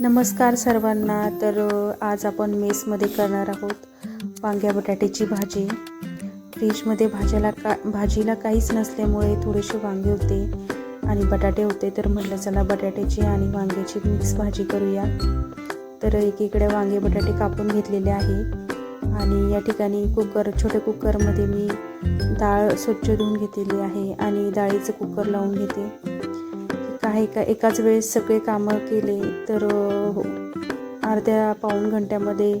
नमस्कार सर्वांना. तर आज आपण मेसमध्ये करणार आहोत वांग्या बटाट्याची भाजी. फ्रीजमध्ये भाज्याला का भाजीला काहीच नसल्यामुळे थोडेसे वांगे होते आणि बटाटे होते. तर म्हटलं चला बटाट्याची आणि वांग्याची मिक्स भाजी करूया. तर एकीकडे वांगे बटाटे कापून घेतलेले आहे आणि या ठिकाणी कुकर छोट्या कुकरमध्ये मी डाळ स्वच्छ धुवून घेतलेली आहे आणि डाळीचं कुकर लावून घेते. काही का एकाच वेळेस सगळे कामं केले तर हो, अर्ध्या पाऊण घंट्यामध्ये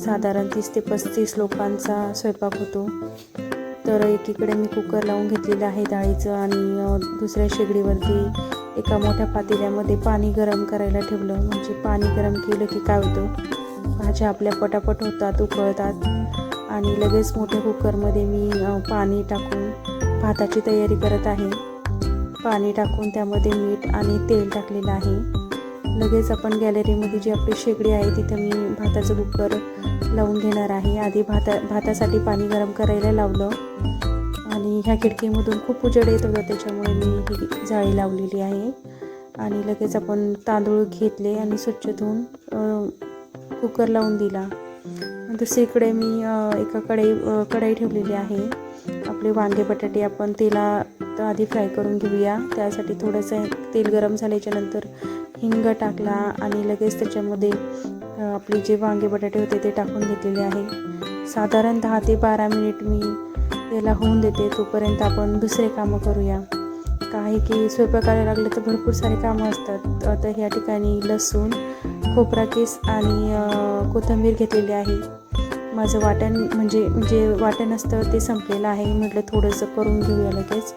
साधारण तीस ते पस्तीस लोकांचा स्वयंपाक होतो. तर एकीकडे मी कुकर लावून घेतलेलं आहे डाळीचं आणि दुसऱ्या शेगडीवरती एका मोठ्या पातेल्यामध्ये पाणी गरम करायला ठेवलं. म्हणजे पाणी गरम केलं की काय होतं? भाज्या आपल्या पटापट होतात उकळतात आणि लगेच मोठ्या कुकरमध्ये मी पाणी टाकून भाताची तयारी करत आहे. पाणी टाकून त्यामध्ये मीठ आणि तेल टाकलेलं आहे. लगेच आपण गॅलरीमध्ये जी आपली शेगडी आहे तिथं मी भाताचं कुकर लावून घेणार आहे. आधी भाता भातासाठी पाणी गरम करायला लावलं. आणि ह्या खिडकीमधून खूप उजेड येत होता त्याच्यामुळे मी ही जाळी लावलेली आहे. आणि लगेच आपण तांदूळ घेतले आणि स्वच्छ धुवून कुकर लावून दिला. दुसरीकडे मी एका कढई कढई ठेवलेली आहे. आपले वांगे बटाटे आपण तेलात आधी फ्राय करून घेऊया. त्यासाठी थोडंसं तेल गरम झाल्याच्यानंतर हिंग टाकला आणि लगेच त्याच्यामध्ये आपले जे वांगे बटाटे होते ते टाकून घेतलेले आहे. साधारण दहा ते बारा मिनिट मी याला होऊन देते. तोपर्यंत आपण दुसरे कामं करूया. काही की स्वयंपाकाला लागले तर भरपूर सारे कामं असतात. आता ह्या ठिकाणी लसूण खोबरा केस आणि कोथिंबीर घेतलेली आहे. माझं वाटण म्हणजे जे वाटण असतं ते संपलेलं आहे. म्हटलं थोडंसं करून घेऊया लगेच.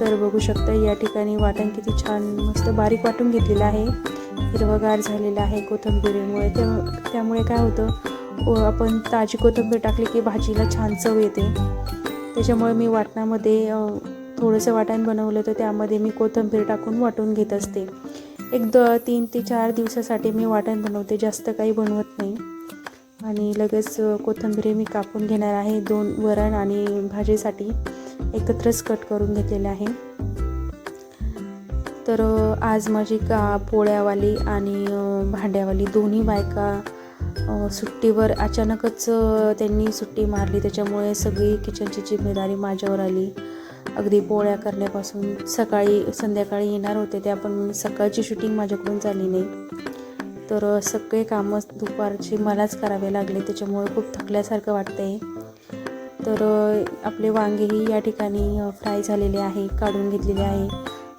तर बघू शकता या ठिकाणी वाटण किती छान मस्त बारीक वाटून घेतलेलं आहे. हिरवगार झालेलं आहे कोथिंबिरीमुळे. त्या त्यामुळे काय होतं व आपण ताजी कोथिंबीर टाकली की भाजीला छान चव येते. त्याच्यामुळे मी वाटणामध्ये थोडंसं वाटण बनवलं तर त्यामध्ये मी कोथिंबीर टाकून वाटून घेत असते. एक द तीन ते चार दिवसासाठी मी वाटण बनवते जास्त काही बनवत नाही. आणि लगेच कोथंबीर कोथिंबीर मी कापून घेणार आहे दोन वरण आणि भाजीसाठी. एकत्रच कट करून घेतलेले आहे. तर आज माझी का पोळ्यावाली आणि भांड्यावाली दोन्ही बायका सुट्टीवर अचानकच त्यांनी सुट्टी मारली. त्याच्यामुळे सगळी किचनची जिम्मेदारी माझ्यावर आली. अगदी पोळ्या करण्यापासून सकाळी संध्याकाळी येणार होते. त्या पण सकाळची शूटिंग माझ्याकडून झाली नाही. तर सगळे कामं दुपारची मलाच करावे लागले. त्याच्यामुळे खूप थकल्यासारखं वाटतंय. तर आपले वांगेही या ठिकाणी फ्राय झालेले आहे काढून घेतलेले आहे.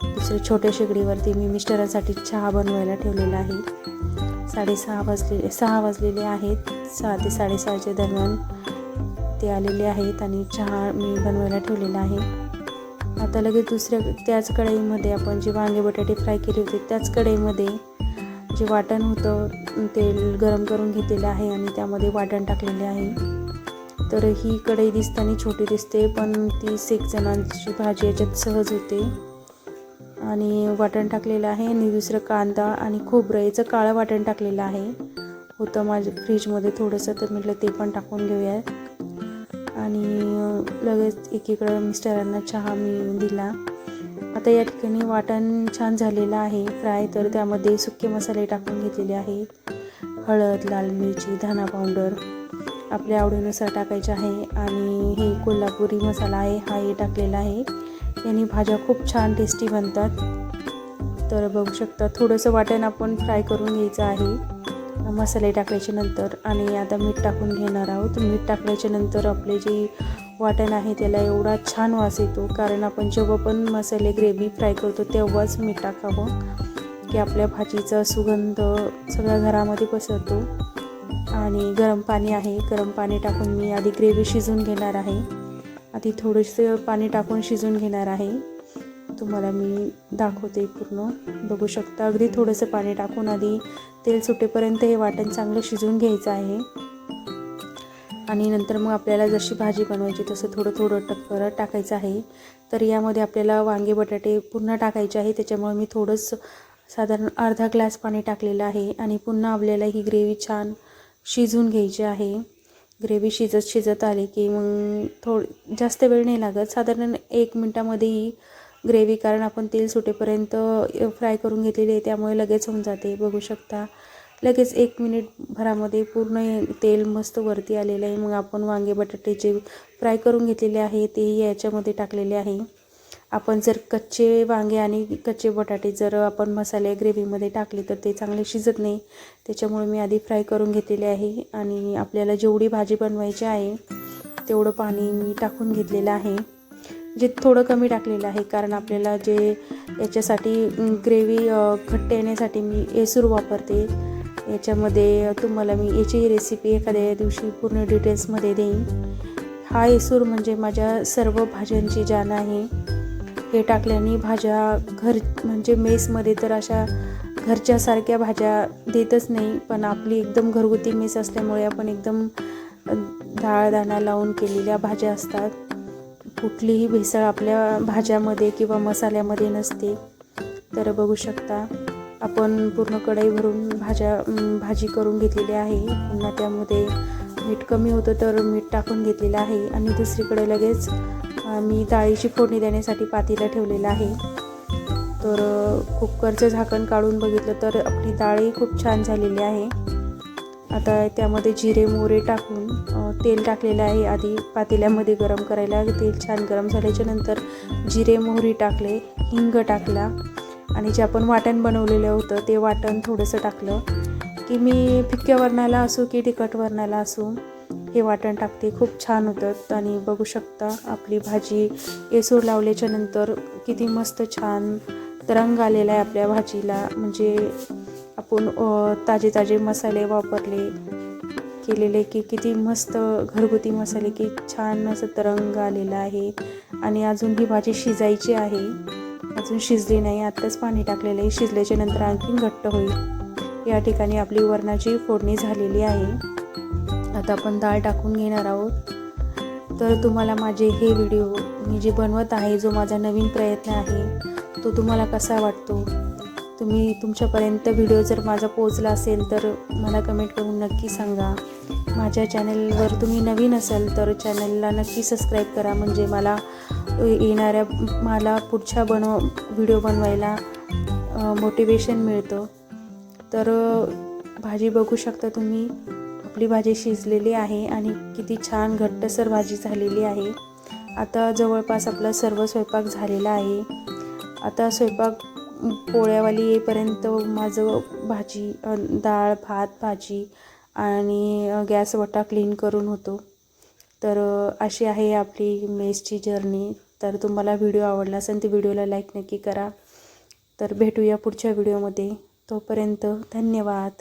दुसरे छोट्या शेगडीवरती मी मिस्टरांसाठी चहा बनवायला ठेवलेला आहे. साडेसहा वाजले सहा वाजलेले आहेत. सहा ते साडेसहाच्या दरम्यान ते आलेले आहेत आणि चहा मी बनवायला ठेवलेला आहे. आता लगेच दुसऱ्या त्याच कढईमध्ये आपण जे वांगे बटाटे फ्राय केले होते त्याच कढईमध्ये जे वाटण होतं तेल गरम करून घेतलेलं आहे आणि त्यामध्ये वाटण टाकलेले आहे. तर ही कढई दिसताना छोटी दिसते पण ती एक जणांची भाजी याच्यात सहज होते. आणि वाटण टाकलेलं आहे आणि दुसरं कांदा आणि खोबरं याचं काळं वाटण टाकलेलं आहे. होतं माझ्या फ्रीजमध्ये थोडंसं तर म्हटलं ते पण टाकून घेऊया आणि लगेच एकीकडं मिस्टरांना चहा मी दिला. आता या ठिकाणी वाटण छान झालेलं आहे फ्राय तर त्यामध्ये सुके मसाले टाकून घेतलेले आहेत. हळद लाल मिरची धना पावडर. आपल्या आवडीनुसार टाकायचे आहे. आणि हे कोल्हापुरी मसाला आहे हा हे टाकलेला आहे. याने भाज्या खूप छान टेस्टी बनतात. तर बघू शकता थोडंसं वाटण आपण फ्राय करून घ्यायचं आहे. मसाले टाकल्याच्या नंतर आणि आता मीठ टाकून घेणार आहोत. मीठ टाकल्याच्या नंतर आपले जे वाटण आहे त्याला एवढा छान वास येतो कारण आपण जेव्हा पण मसाले ग्रेव्ही फ्राय करतो तेव्हाच मीठ टाकावं. की आपल्या भाजीचा सुगंध सगळ्या घरामध्ये पसरतो. आणि गरम पाणी आहे. गरम पाणी टाकून मी आधी ग्रेव्ही शिजून घेणार आहे. आधी थोडंसं पाणी टाकून शिजून घेणार आहे. तुम्हाला मी दाखवते पूर्ण. बघू शकता अगदी थोडंसं पाणी टाकून आधी तेल सुटेपर्यंत हे वाटण चांगलं शिजून घ्यायचं आहे. आणि नंतर मग आपल्याला जशी भाजी बनवायची तसं थोडं थोडं टक्कर टाकायचं आहे. तर यामध्ये आपल्याला वांगे बटाटे पुन्हा टाकायचे आहे. त्याच्यामुळे मी थोडंच साधारण अर्धा ग्लास पाणी टाकलेलं आहे. आणि पुन्हा आपल्याला ही ग्रेव्ही छान शिजून घ्यायचे आहे. ग्रेव्ही शिजत शिजत आली की मग थोड जास्त वेळ नाही लागत. साधारण एक मिनटामध्ये ही ग्रेव्ही कारण आपण तेल सुटेपर्यंत फ्राय करून घेतलेली आहे त्यामुळे लगेच होऊन जाते. बघू शकता. लगेच एक मिनिट भरामध्ये पूर्ण तेल मस्त वरती आलेलं आहे. मग आपण वांगे बटाटे जे फ्राय करून घेतलेले आहे तेही याच्यामध्ये टाकलेले आहे. आपण जर कच्चे वांगे आणि कच्चे बटाटे जर आपण मसाले ग्रेव्हीमध्ये टाकले तर ते चांगले शिजत नाही. त्याच्यामुळे मी आधी फ्राय करून घेतलेले आहे आणि आपल्याला जेवढी भाजी बनवायची आहे तेवढं पाणी मी टाकून घेतलेलं आहे. जे थोडं कमी टाकलेलं आहे कारण आपल्याला जे याच्यासाठी ग्रेव्ही घट्ट येण्यासाठी मी एसूर वापरते. याच्यामध्ये तुम्हाला मी याची रेसिपी एखाद्या दिवशी पूर्ण डिटेल्समध्ये देईन. हा एसूर म्हणजे माझ्या सर्व भाज्यांची जाण आहे. हे टाकल्याने भाज्या घर म्हणजे मेसमध्ये तर अशा घरच्यासारख्या भाज्या देतच नाही पण आपली एकदम घरगुती मेस असल्यामुळे आपण एकदम डाळदाणा लावून केलेल्या भाज्या असतात. कुठलीही भेसळ आपल्या भाज्यामध्ये किंवा मसाल्यामध्ये नसते. तर बघू शकता आपण पूर्ण कढई भरून भाज्या भाजी करून घेतलेली आहे. पुन्हा त्यामध्ये मीठ कमी होतं तर मीठ टाकून घेतलेलं आहे. आणि दुसरीकडे लगेच मी डाळीची फोडणी देण्यासाठी पातीला ठेवलेलं आहे. तर कुकरचं झाकण काढून बघितलं तर आपली डाळी खूप छान झालेली आहे. आता त्यामध्ये जिरे मोहरे टाकून तेल टाकलेलं आहे. आधी पातेल्यामध्ये गरम करायला तेल छान गरम झाल्याच्यानंतर जिरे मोहरी टाकले हिंग टाकला आणि जे आपण वाटण बनवलेलं होतं ते वाटण थोडंसं टाकलं. की मी फिक्क्या वर्णाला असो की तिखट वर्णाला असो हे वाटण टाकते. खूप छान होतं. आणि बघू शकता आपली भाजी येसूर लावल्याच्या नंतर किती मस्त छान रंग आलेला आहे आपल्या भाजीला. म्हणजे आपण ताजे ताजे मसाले वापरले केलेले की किती मस्त घरगुती मसाले की छान असं तरंग आलेला आहे. आणि अजून ही भाजी शिजायची आहे. अजून शिजली नाही. आत्ताच पाणी टाकलेलं आहे. शिजल्याच्या नंतर आणखीन घट्ट होईल. या ठिकाणी आपली वरणाची फोडणी झालेली आहे. आता आपण डाळ टाकून घेणार आहोत. तर तुम्हाला माझे हे व्हिडिओ मी जे बनवत आहे जो माझा नवीन प्रयत्न आहे तो तुम्हाला कसा वाटतो? तुम्ही तुमच्यापर्यंत व्हिडिओ जर माझा पोचला असेल तर मला कमेंट करून नक्की सांगा. माझ्या चॅनलवर तुम्ही नवीन असाल तर चॅनलला नक्की सबस्क्राईब करा. म्हणजे मला येणाऱ्या मला पुढच्या बनव व्हिडिओ बनवायला मोटिवेशन मिळतं. तर भाजी बघू शकता तुम्ही. आपली भाजी शिजलेली आहे आणि किती छान घट्टसर भाजी झालेली आहे. आता जवळपास आपला सर्व स्वयंपाक झालेला आहे. आता स्वयंपाक पोळ्यावाली येईपर्यंत माझं भाजी डाळ भात भाजी आणि गॅस वटा क्लीन करून होतो. तर अशी आहे आपली मेसची जर्नी. तर तुम्हाला व्हिडिओ आवडला असेल तर व्हिडिओला लाईक नक्की करा. तर भेटूया पुढच्या व्हिडिओमध्ये. तोपर्यंत धन्यवाद.